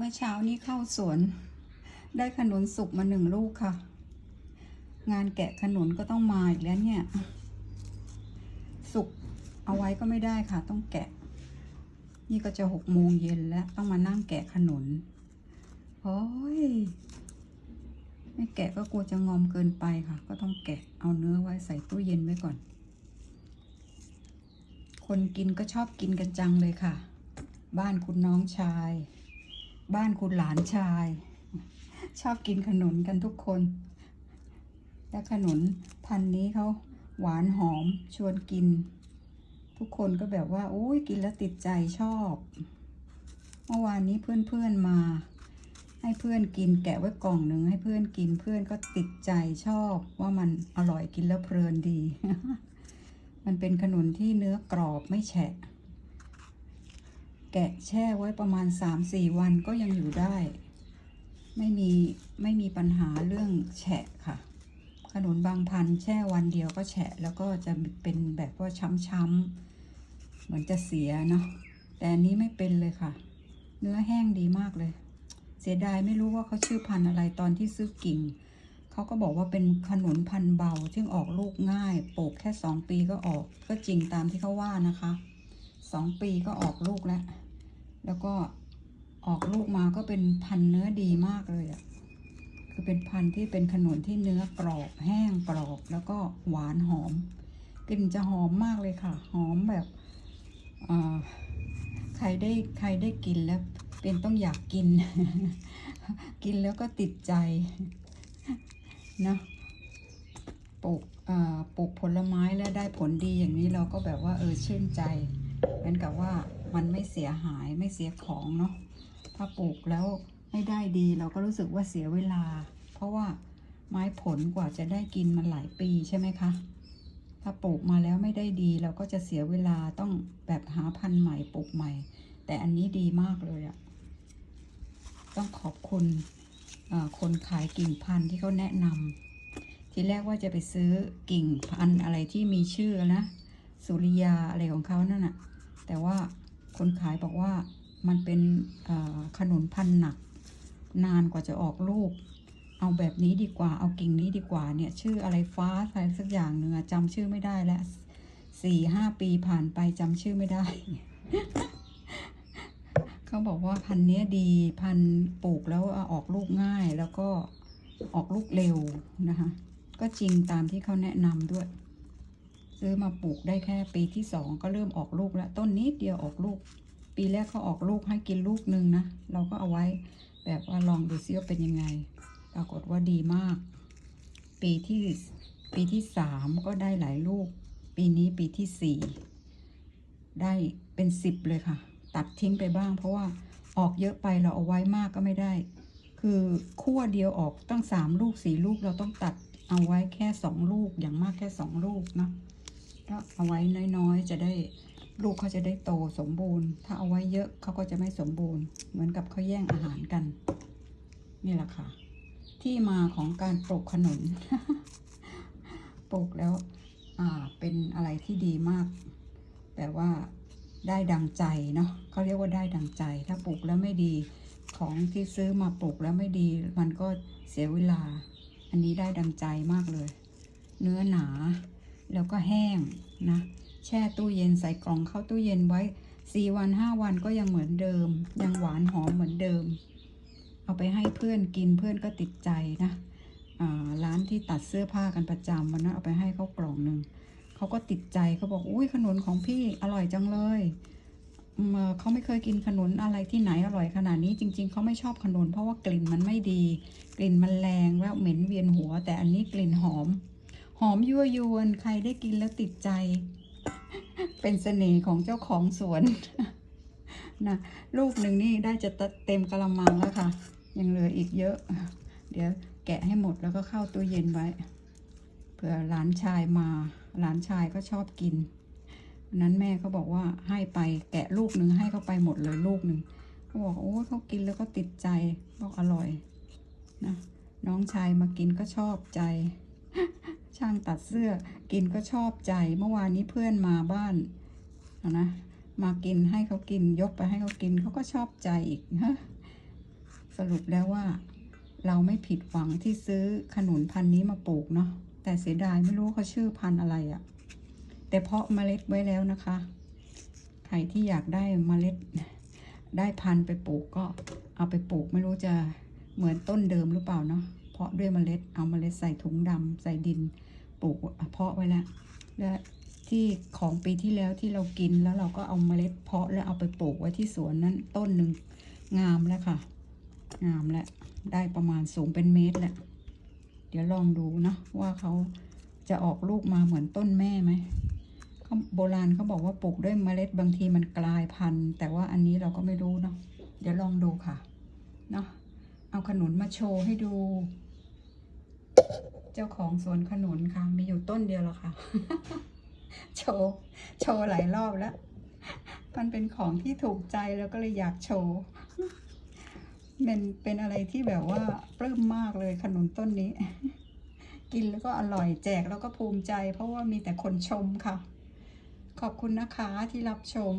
เมื่อเช้านี้เข้าสวน ได้ขนุนสุกมาหนึ่งลูกค่ะ งานแกะขนุนก็ต้องมาอีกแล้วเนี่ย สุกเอาไว้ก็ไม่ได้ค่ะ ต้องแกะ นี่ก็จะหกโมงเย็นแล้ว ต้องมานั่งแกะขนุนโอ้ยไม่แกะก็กลัวจะงอมเกินไปค่ะ ก็ต้องแกะเอาเนื้อไว้ใส่ตู้เย็นไว้ก่อน คนกินก็ชอบกินกันจังเลยค่ะ บ้านคุณน้องชาย บ้านคุณหลานชาย ชอบกินขนุนกันทุกคน และขนุนพันนี้เขาหวานหอมชวนกิน ทุกคนก็แบบว่าโอ้ยกินแล้วติดใจชอบ เมื่อวานนี้เพื่อนๆมา ให้เพื่อนกินแกะไว้กล่องหนึ่งให้เพื่อนกินเพื่อนก็ติดใจชอบ ว่ามันอร่อยกินแล้วเพลินดี มันเป็นขนุนที่เนื้อกรอบไม่แฉะ แกะแช่ไว้ประมาณ 3-4 วันก็ยังอยู่ได้ ไม่มีไม่มีปัญหาเรื่องแฉะค่ะ ขนุนบางพันแช่วันเดียวก็แฉะแล้วก็จะเป็นแบบว่าช้ำๆเหมือนจะเสียเนาะแต่อันนี้ไม่เป็นเลยค่ะ เนื้อแห้งดีมากเลย เสียดายไม่รู้ว่าเขาชื่อพันธุ์อะไรตอนที่ซื้อกิ่งเขาก็บอกว่าเป็นขนุนพันธุ์เบาซึ่งออกลูกง่ายปลูกแค่สองปีก็ออกก็จริงตามที่เขาว่านะคะ สองปีก็ออกลูกแล้ว แล้วก็ออกลูกมาก็เป็นพันธุ์เนื้อดีมากเลยอะ่ะ คือเป็นพันธุ์ที่เป็นขนุนที่เนื้อกรอบแห้งกรอบ แล้วก็หวานหอม กลิ่นจะหอมมากเลยค่ะ หอมแบบอ่าใครได้ใครได้กินแล้วเป็นต้องอยากกิน กินแล้วก็ติดใจนะปลูกอ่าปลูกผลไม้แล้วได้ผลดีอย่างนี้เราก็แบบว่าเออชื่นใจ เหมือนกับว่ามันไม่เสียหายไม่เสียของเนาะถ้าปลูกแล้วไม่ได้ดีเราก็รู้สึกว่าเสียเวลา เพราะว่าไม้ผลกว่าจะได้กินมันหลายปีใช่ไหมคะ ถ้าปลูกมาแล้วไม่ได้ดี เราก็จะเสียเวลาต้องแบบหาพันธุ์ใหม่ปลูกใหม่ แต่อันนี้ดีมากเลยอะต้องขอบคุณคนขายกิ่งพันธุ์ที่เขาแนะนำทีแรกว่าจะไปซื้อกิ่งพันธุ์อะไรที่มีชื่อนะ สุริยาอะไรของเขานั่นน่ะ แต่ว่าคนขายบอกว่ามันเป็นขนุนพันหนัก นานกว่าจะออกลูก เอาแบบนี้ดีกว่า เอากิ่งนี้ดีกว่าเนี่ย ชื่ออะไรฟ้าอะไรสักอย่างหนึ่งอจำชื่อไม่ได้แล้วสี่ห้าปีผ่านไปจำชื่อไม่ได้ เขาบอกว่าพันธุ์นี้ดีพันธุ์ปลูกแล้วออกลูกง่ายแล้วก็ออกลูกเร็วนะคะ ก็จริงตามที่เขาแนะนำด้วย ซื้อมาปลูกได้แค่ปีที่สองก็เริ่มออกลูกแล้วต้นนิดเดียวออกลูก ปีแรกเขาออกลูกให้กินลูกหนึ่งนะ เราก็เอาไว้แบบว่าลองดูซิว่าเป็นยังไง ปรากฏว่าดีมาก ปีที่ปีที่สามก็ได้หลายลูก ปีนี้ปีที่สี่ได้เป็นสิบเลยค่ะ ตัดทิ้งไปบ้าง เพราะว่าออกเยอะไปเราเอาไว้มากก็ไม่ได้ คือขั้วเดียวออกตั้งสามลูกสี่ลูกเราต้องตัดเอาไว้แค่สองลูกอย่างมากแค่สองลูกเนะ ก็เอาไว้น้อยๆ จะได้ลูกเขาจะได้โตสมบูรณ์ ถ้าเอาไว้เยอะเขาก็จะไม่สมบูรณ์ เหมือนกับเขาแย่งอาหารกัน นี่แหละค่ะ ที่มาของการปลูกขนุนปลูกแล้วอ่าเป็นอะไรที่ดีมาก แต่ว่าได้ดังใจเนาะเขาเรียกว่าได้ดังใจ ถ้าปลูกแล้วไม่ดีของที่ซื้อมาปลูกแล้วไม่ดี มันก็เสียเวลา อันนี้ได้ดังใจมากเลย เนื้อหนา แล้วก็แห้งนะแช่ตู้เย็นใส่กล่องเข้าตู้เย็นไว้สี่วันห้าวันก็ยังเหมือนเดิม ยังหวานหอมเหมือนเดิม เอาไปให้เพื่อนกินเพื่อนก็ติดใจนะร้านที่ตัดเสื้อผ้ากันประจำวันนั้นเอาไปให้เขากล่องหนึ่งเขาก็ติดใจเขาบอกอุ้ยขนุนของพี่อร่อยจังเลยเอ่อเขาไม่เคยกินขนุนอะไรที่ไหนอร่อยขนาดนี้จริง ๆเขาไม่ชอบขนุนเพราะว่ากลิ่นมันไม่ดี กลิ่นมันแรงแล้วเหม็นเวียนหัว แต่อันนี้กลิ่นหอม หอมยั่วยวนใครได้กินแล้วติดใจ เป็นเสน่ห์ของเจ้าของสวนนะลูกหนึ่งนี่ได้จะเต็มกระมังแล้วค่ะ ยังเหลืออีกเยอะ เดี๋ยวแกะให้หมดแล้วก็เข้าตู้เย็นไว้เผื่อหลานชายมาหลานชายก็ชอบกินนนั้นแม่เขาบอกว่าให้ไปแกะลูกหนึ่งให้เขาไปหมดเลยลูกหนึ่งเขาบอกโอ้เขากินแล้วก็ติดใจบอกอร่อยนะน้องชายมากินก็ชอบใจ ช่างตัดเสื้อกินก็ชอบใจ เมื่อวานนี้เพื่อนมาบ้านนะ มากินให้เขากินยกไปให้เขากินเขาก็ชอบใจอีกฮะสรุปแล้วว่า เราไม่ผิดหวังที่ซื้อขนุนพันธุ์นี้มาปลูกเนาะแต่เสียดายไม่รู้เขาชื่อพันธุ์อะไรอะ่ะ แต่เพาะเมล็ดไว้แล้วนะคะใครที่อยากได้เมล็ดได้พันธุ์ไปปลูกก็เอาไปปลูกไม่รู้จะเหมือนต้นเดิมหรือเปล่าเนาะเพาะด้วยเมล็ดเอาเมล็ดใส่ถุงดำใส่ดิน ปลูกเพาะไว้แล้วและที่ของปีที่แล้วที่เรากินแล้วเราก็เอาเมล็ดเพาะแล้วเอาไปปลูกไว้ที่สวนนั้นต้นหนึ่งงามแล้วค่ะ งามแล้วได้ประมาณสูงเป็นเมตรแล้วเดี๋ยวลองดูนะว่าเขาจะออกลูกมาเหมือนต้นแม่ไหมเขาโบราณเขาบอกว่าปลูกด้วยเมล็ดบางทีมันกลายพันธุ์ แต่ว่าอันนี้เราก็ไม่รู้เนาะเดี๋ยวลองดูค่ะเนาะเอาขนุนมาโชว์ให้ดู จ้าของสวนขนุนค่ะ มีอยู่ต้นเดียวหรอค่ะ โชว์โชว์หลายรอบแล้ว มันเป็นของที่ถูกใจแล้วก็เลยอยากโชว์เป็นเป็นอะไรที่แบบว่าปลื้มมากเลยขนุนต้นนี้ กินแล้วก็อร่อยแจกแล้วก็ภูมิใจ เพราะว่ามีแต่คนชมค่ะ ขอบคุณนะคะที่รับชม